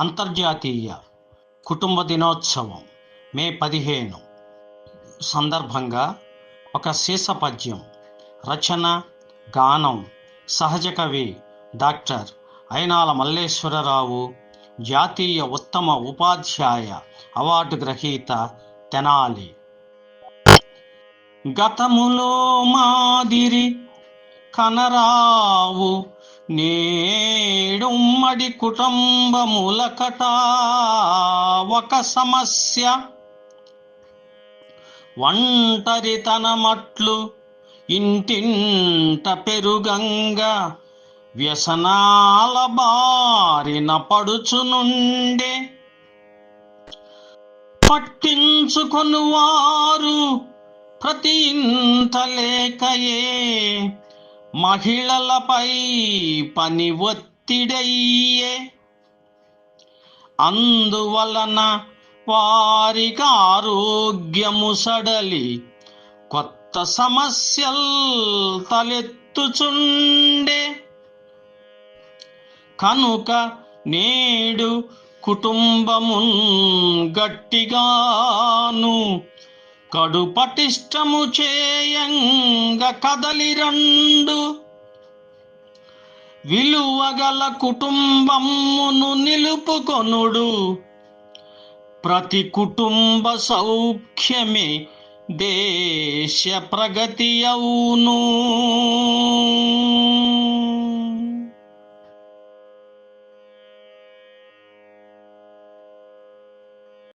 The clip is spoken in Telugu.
అంతర్జాతీయ కుటుంబ దినోత్సవం మే పదిహేను. సందర్భంగా ఒక శీసపద్యం రచన గానం సహజ కవి డాక్టర్ అయినాల మల్లేశ్వరరావు జాతీయ ఉత్తమ ఉపాధ్యాయ అవార్డు గ్రహీత తెనాలి. గతములో మాదిరి కనరావు నే ఉమ్మడి కుటుంబములకట ఒక సమస్య. ఒంటరితనమట్లు ఇంటింట పెరుగంగా వ్యసనాల బారిన పడుచునుండే. పట్టించుకొను వారు ప్రతి ఇంతలేకయే మహిళలపై పని ఒత్తిడయ్యే అందువలన వారికి ఆరోగ్యము సడలి కొత్త సమస్యల్ తలెత్తుచుండే. కనుక నేడు కుటుంబమున్ గట్టిగాను కడు పటిష్టము చేయంగ కదలి రెండు. విలువగల కుటుంబమును నిలుపుకొనుడు. ప్రతి కుటుంబ సౌఖ్యమే దేశ ప్రగతి అవును.